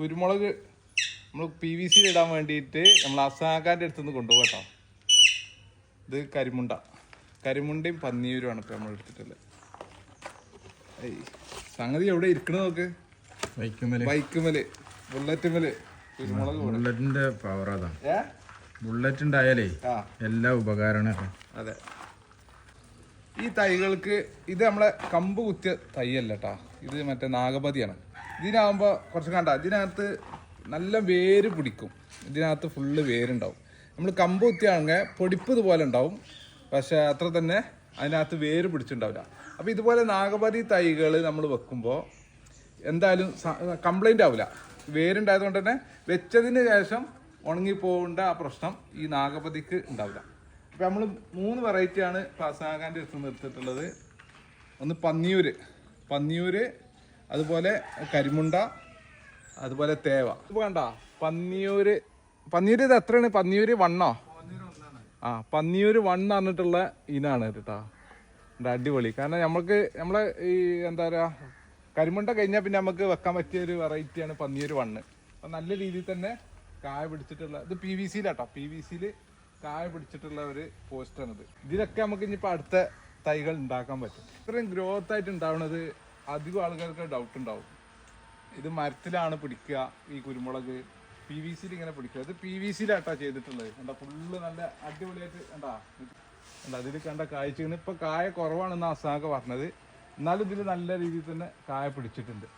കുരുമുളക് നമ്മൾ P V സിയിൽ ഇടാൻ വേണ്ടിയിട്ട് നമ്മൾ അസാഖാന്റെ അടുത്ത് നിന്ന് കൊണ്ടുപോകാം കേട്ടോ. ഇത് കരിമുണ്ട. കരിമുണ്ടയും പന്നിയൂരുമാണ് ഇപ്പോൾ നമ്മൾ എടുത്തിട്ടുള്ളത്. ഏയ് സംഗതി എവിടെ ഇരിക്കണത് നോക്ക്? വൈക്കുമൽ. ബൈക്കുമൽ ബുള്ളറ്റുമൽ കുരുമുളക് ബുള്ളറ്റിന്റെ ബുള്ളറ്റിന്റെ പവർ അതാണ്. ബുള്ളറ്റ് ഉണ്ടായാലേ എല്ലാ ഉപകാരമാണ്. അതെ. ഈ തൈകൾക്ക് ഇത് നമ്മളെ കമ്പ് കുത്തിയ തൈയല്ല കേട്ടോ. ഇത് മറ്റേ നാഗപതിയാണ്. ഇതിനാകുമ്പോൾ കുറച്ച് കണ്ട ഇതിനകത്ത് നല്ല വേര് പിടിക്കും. ഇതിനകത്ത് ഫുള്ള് വേരുണ്ടാവും. നമ്മൾ കമ്പ് കുത്തിയാണെങ്കിൽ പൊടിപ്പ് ഇതുപോലെ ഉണ്ടാവും. പക്ഷേ അത്ര തന്നെ അതിനകത്ത് വേര് പിടിച്ചിട്ടുണ്ടാവില്ല. അപ്പോൾ ഇതുപോലെ നാഗപതി തൈകൾ നമ്മൾ വെക്കുമ്പോൾ എന്തായാലും കംപ്ലൈന്റ് ആവില്ല വേരുണ്ടായതുകൊണ്ട് തന്നെ വെച്ചതിന് ശേഷം ഉണങ്ങിപ്പോകേണ്ട ആ പ്രശ്നം ഈ നാഗപതിക്ക് ഉണ്ടാവില്ല. അപ്പോൾ നമ്മൾ മൂന്ന് വെറൈറ്റിയാണ് പാസാകാന്റെ അടുത്ത് നിർത്തിയിട്ടുള്ളത്. ഒന്ന് പന്നിയൂര്. പന്നിയൂര് അതുപോലെ കരിമുണ്ട അതുപോലെ തേവ. ഇപ്പോൾ കണ്ട പന്നിയൂര് പന്നിയൂര് ഇത് എത്രയാണ്? പന്നിയൂര് വണ്ണോ? ആ പന്നിയൂര് വൺ എന്ന് പറഞ്ഞിട്ടുള്ള ഇനാണ് കേട്ടോ അടിപൊളി. കാരണം നമുക്ക് നമ്മളെ ഈ എന്താ പറയുക കരിമുണ്ട കഴിഞ്ഞാൽ പിന്നെ നമുക്ക് വെക്കാൻ പറ്റിയ ഒരു വെറൈറ്റിയാണ് പന്നിയൂര് വണ്ണ് അപ്പം നല്ല രീതിയിൽ തന്നെ കായ പിടിച്ചിട്ടുള്ള ഇത് പി വി സിയിലാട്ടോ പി വി സിയിൽ കായ പിടിച്ചിട്ടുള്ള ഒരു പോസ്റ്റാണിത് ഇതിലൊക്കെ നമുക്ക് ഇനിയിപ്പോൾ അടുത്ത തൈകൾ ഉണ്ടാക്കാൻ പറ്റും. ഇത്രയും ഗ്രോത്ത് ആയിട്ട് ഉണ്ടാവുന്നത് അധികം ആൾക്കാർക്ക് ഡൗട്ട് ഉണ്ടാവും. ഇത് മരത്തിലാണ് പിടിക്കുക ഈ കുരുമുളക്. പി വി സിയിൽ ഇങ്ങനെ പിടിക്കുക. ഇത് പി വി സിയിലാട്ടാ ചെയ്തിട്ടുള്ളത്. എന്താ ഫുള്ള് നല്ല അടിപൊളിയായിട്ട് എന്താ എന്താ അതിൽ കണ്ട കായ്ച്ചു ഇപ്പൊ കായ കുറവാണെന്ന് അസാഖ പറഞ്ഞത്. എന്നാലും ഇതിൽ നല്ല രീതിയിൽ തന്നെ കായ പിടിച്ചിട്ടുണ്ട്.